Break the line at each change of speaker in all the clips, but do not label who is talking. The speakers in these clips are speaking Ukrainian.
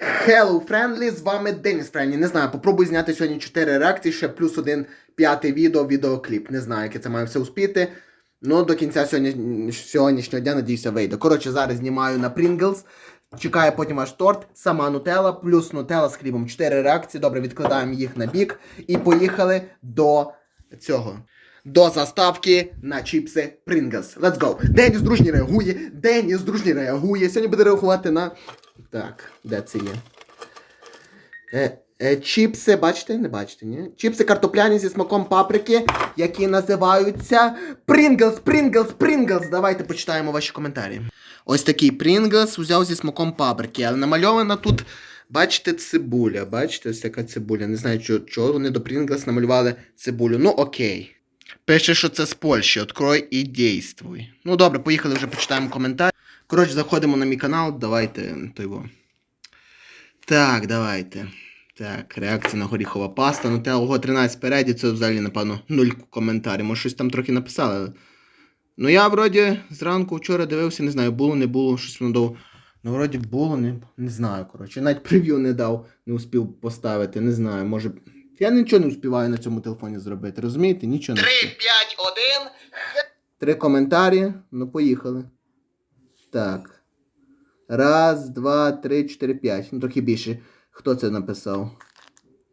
Hello, Friendly, з вами Деніс Френлі. Не знаю, попробую зняти сьогодні 4 реакції, ще плюс один п'ятий відео, відеокліп. Не знаю, яке це має все успіти. Ну, до кінця сьогодні, сьогоднішнього дня, надіюся, вийде. Коротше, зараз знімаю на Pringles. Чекаю потім аж торт, сама нутелла, плюс нутелла з хлібом. Чотири реакції. Добре, відкладаємо їх на бік. І поїхали до цього. До заставки на чіпси Pringles. Let's go. Деніс дружній реагує. Деніс дружній реагує. Сьогодні буде реагувати на. Так, де це є? Е, е, чіпси, бачите, не бачите, ні? Чіпси картопляні зі смаком паприки, які називаються Pringles, Pringles, Pringles. Давайте почитаємо ваші коментарі. Ось такий Pringles взяв зі смаком паприки, але намальована тут, бачите, цибуля. Бачите, ось така цибуля. Не знаю, чого вони до Pringles намалювали цибулю. Ну, окей. Пише, що це з Польщі. Открой і дійствуй. Ну добре, поїхали вже почитаємо коментар. Коротше, заходимо на мій канал, давайте той. Так, давайте. Так, реакція на горіхова паста. Ну, те ого 13 спереді, це взагалі, напевно, нуль коментарів. Може, щось там трохи написали. Ну, я вроді зранку вчора дивився, не знаю, було, не було, щось воно довго. Ну, вроді було, не, не знаю, коротше. Навіть прев'ю не дав, не успів поставити, не знаю, може. Я нічого не успіваю на цьому телефоні зробити, розумієте? Нічого не
3, 5, 1.
Три коментарі. Ну, поїхали. Так. Раз, два, три, чотири, п'ять. Ну, трохи більше. Хто це написав?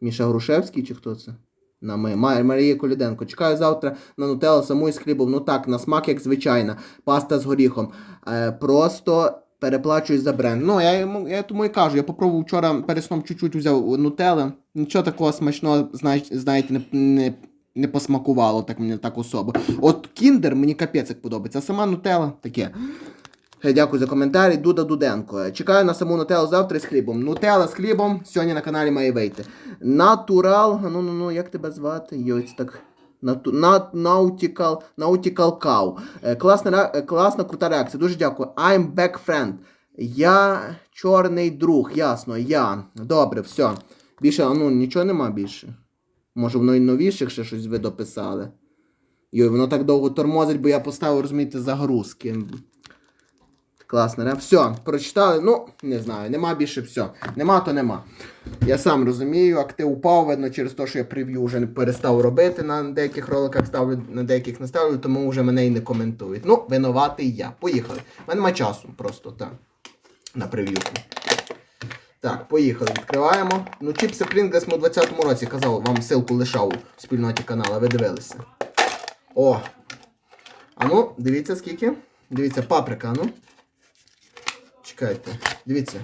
Міша Грушевський чи хто це? На ми. Марія Коліденко. Чекаю завтра на нутелла саму із хлібом. Ну так, на смак, як звичайна. Паста з горіхом. Е, просто переплачую за бренд. Ну, я, йому, я тому і кажу. Я попробував вчора перед сном чуть-чуть взяв нутелли. Нічого такого смачного, знаєте, не, не, не посмакувало так мені так особо. От кіндер мені капець як подобається, а сама нутелла таке. Е, Дякую за коментарі. Дуда Дуденко. Чекаю на саму нутеллу завтра з хлібом. Нутелла з хлібом сьогодні на каналі має вийти. Натурал. Ну ну ну, як тебе звати? Йой, так. Nautical Кау. Е, Класна, е, класна, крута реакція. Дуже дякую. I'm back friend. Я чорний друг, ясно, я. Добре, все. Більше, ну, нічого нема більше. Може, воно і новіших ще щось ви дописали. Йой, воно так довго тормозить, бо я поставив, розумієте, загрузки. Класно, не? Все, прочитали. Ну, не знаю, нема більше все. Нема, то нема. Я сам розумію, актив упав, видно, через те, що я прев'ю вже перестав робити на деяких роликах, ставлю, на деяких не ставлю, тому вже мене і не коментують. Ну, винуватий я. Поїхали. У мене немає часу просто, так. На прев'юку. Так, поїхали. Відкриваємо. Ну, чіпси Pringles ми у 20-му році казав, вам ссылку лишав у спільноті каналу, ви дивилися. О! А ну, дивіться скільки. Дивіться, паприка, ну. Чекайте, дивіться.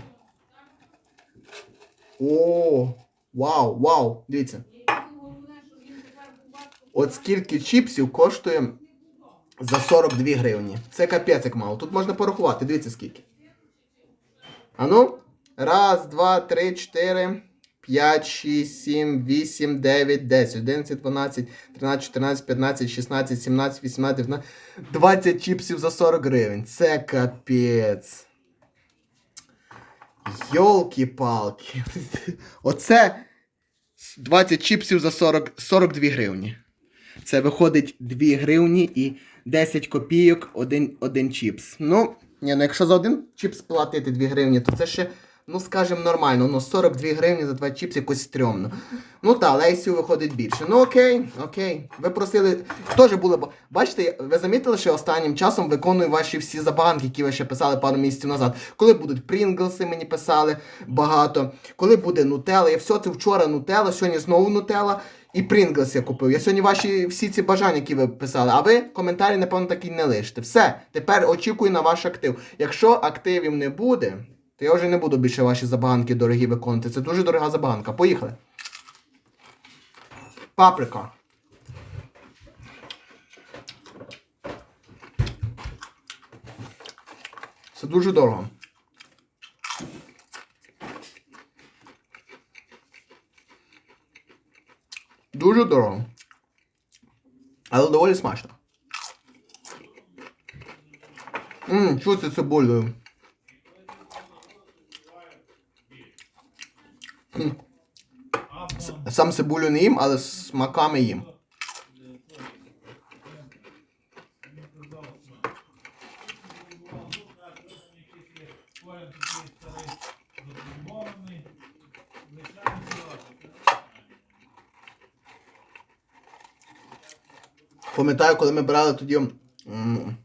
О, вау, вау, дивіться. От скільки чіпсів коштує за 42 гривні. Це капець як мало. Тут можна порахувати, дивіться скільки. А ну, раз, два, три, чотири, п'ять, шість, сім, вісім, дев'ять, десять, одинадцять, дванадцять, тринадцять, чотирнадцять, п'ятнадцять, шістнадцять, сімнадцять, вісімнадцять, дев'ятнадцять, двадцять чіпсів за 40 гривень. Це капець. Йолки-палки. Оце 20 чіпсів за 40, 42 гривні. Це виходить 2 гривні і 10 копійок один, один чіпс. Ну, ні, ну якщо за один чіпс платити 2 гривні, то це ще, ну скажімо, нормально. Ну 42 гривні за 2 чіпси якось стрьомно. Ну та, Лейсю виходить більше. Ну окей, окей. Ви просили. Теж були. б- Бачите, ви замітили, що останнім часом виконую ваші всі забаганки, які ви ще писали пару місяців назад. Коли будуть Прінглси, мені писали багато. Коли буде Нутелла, я все це вчора Нутелла, сьогодні знову Нутелла. І Прінглс я купив. Я сьогодні ваші всі ці бажання, які ви писали, а ви коментарі, напевно, так і не лишите. Все, тепер очікую на ваш актив. Якщо активів не буде, то я вже не буду більше ваші забаганки дорогі виконувати. Це дуже дорога забаганка. Поїхали. Паприка. Це дуже дорого. Дуже дорого. Але доволі смачно. Ммм, це цибулею? Сам цибулю не їм, але смаками їм. Пам'ятаю, коли ми брали тоді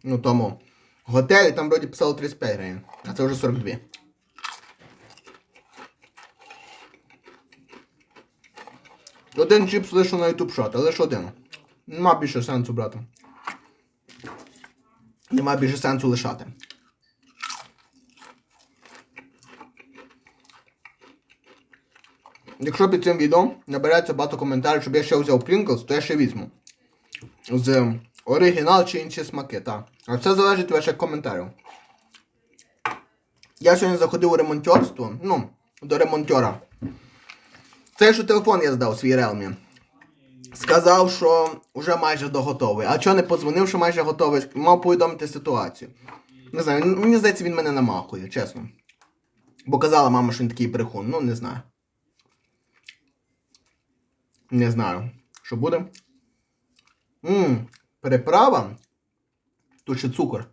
ну, тому готелі, там вроді писало 35 гривень, а це вже 42. Один чіпс лише на YouTube шот, лише один. Нема більше сенсу брати. Нема більше сенсу лишати. Якщо під цим відео набереться багато коментарів, щоб я ще взяв Pringles, то я ще візьму. З оригінал чи інші смаки, так. А все залежить від ваших коментарів. Я сьогодні заходив у ремонтерство, ну, до ремонтера. Цей що телефон я здав свій Realme. Сказав, що вже майже доготовий. А чого не подзвонив, що майже готовий, мав повідомити ситуацію. Не знаю, мені здається, він мене намахує, чесно. Бо казала мама, що він такий брехун. Ну, не знаю. Не знаю. Що буде? Ммм, переправа. Тут ще цукор.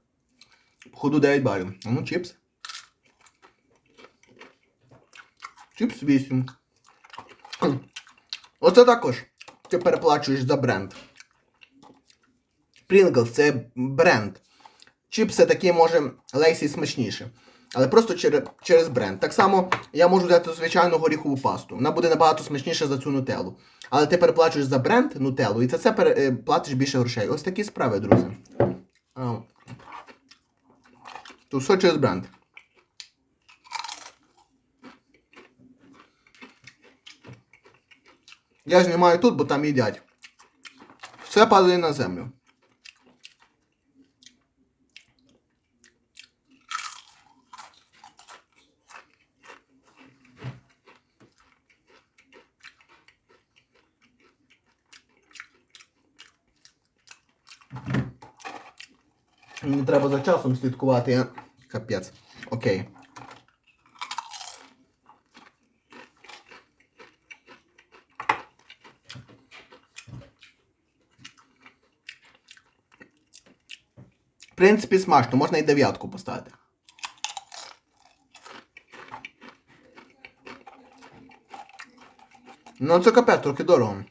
Походу 9 балів. А ну, чіпс. Чіпс 8. Оце також ти переплачуєш за бренд. Pringles це бренд. Чіпси такі, може, лейсі смачніше. Але просто через, бренд. Так само я можу взяти звичайну горіхову пасту. Вона буде набагато смачніша за цю нутеллу. Але ти переплачуєш за бренд нутеллу і за це е, платиш більше грошей. Ось такі справи, друзі. Тут все через бренд. Я знімаю тут, бо там їдять. Все падає на землю. Мені треба за часом слідкувати. Капець. Окей. Принципі, смачно, можна і дев'ятку поставити. Ну, це капець, трохи дорого.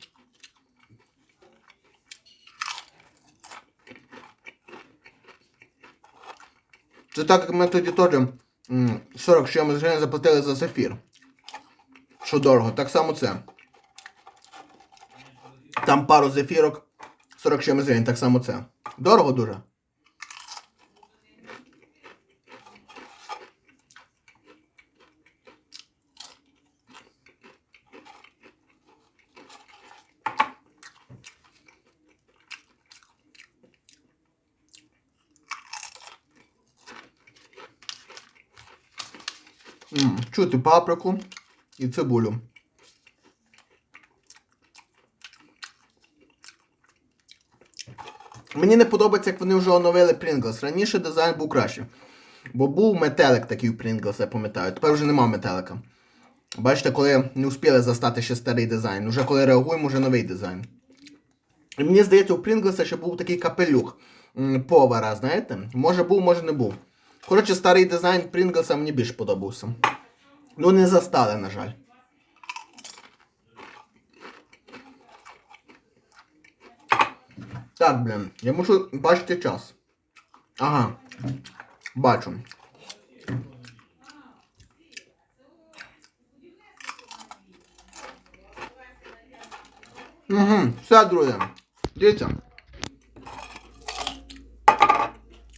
Це так, як ми тоді теж м, 40 з чимось гривень заплатили за зефір. Що дорого, так само це. Там пару зефірок 40 з чимось гривень, так само це. Дорого дуже. Чути паприку і цибулю. Мені не подобається, як вони вже оновили Pringles. Раніше дизайн був краще. Бо був метелик такий у Pringles, я пам'ятаю. Тепер вже нема метелика. Бачите, коли не успіли застати ще старий дизайн. Уже коли реагуємо, вже новий дизайн. І мені здається, у Pringles ще був такий капелюх повара, знаєте? Може був, може не був. Коротше, старий дизайн Pringles мені більш подобався. Ну, не застали, на жаль. Так, блін, я мушу бачити час. Ага. Бачу. Угу, все, друзі. Дивіться.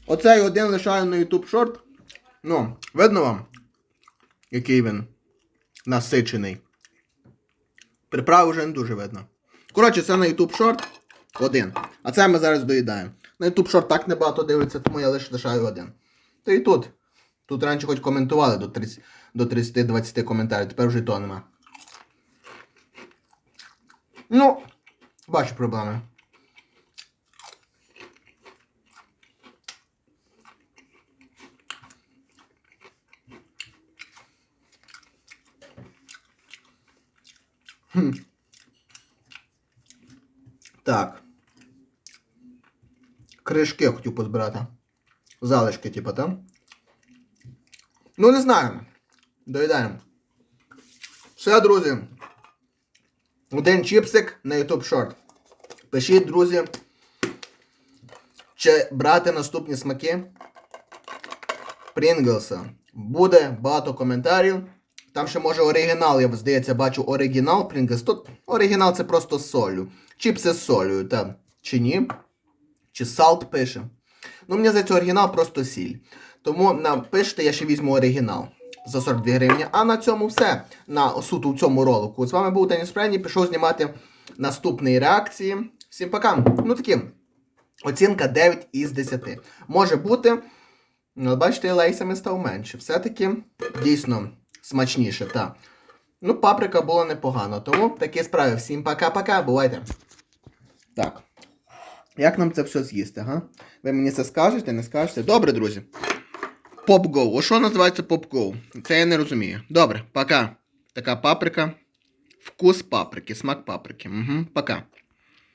Оцей один лишаю на YouTube шорт. Ну, видно вам? Який він насичений. Приправи вже не дуже видно. Коротше, це на YouTube шорт один. А це ми зараз доїдаємо. На YouTube шорт так небагато дивиться, тому я лише лишаю один. Та і тут. Тут раніше хоч коментували до 30 до 30-20 коментарів, тепер вже і то нема. Ну, бачу проблеми. Так. Кришки я хотів позбирати. Залишки, типу, там. Ну, не знаю. Доїдаємо. Все, друзі. Один чіпсик на YouTube Short. Пишіть, друзі, Чи брати наступні смаки? Прінглса. Буде багато коментарів. Там ще може оригінал, я здається, бачу оригінал Pringles. Тут оригінал це просто з солью. Чіпси з солью, так. Чи ні? Чи салт пише. Ну, мені здається, оригінал просто сіль. Тому напишите, я ще візьму оригінал за 42 гривні. А на цьому все. На суто в цьому ролику. З вами був Деніс Френні. Пішов знімати наступні реакції. Всім пока. Ну такі. Оцінка 9 із 10. Може бути. Ну, бачите, лейсами став менше. Все-таки дійсно смачніше, так. Ну, паприка була непогано. Тому такі справи. Всім пока-пока, бувайте. Так. Як нам це все з'їсти, га? Ви мені це скажете, не скажете? Добре, друзі. Поп-гоу. О що називається поп-гоу? Це я не розумію. Добре, пока. Така паприка. Вкус паприки, смак паприки. Угу, пока.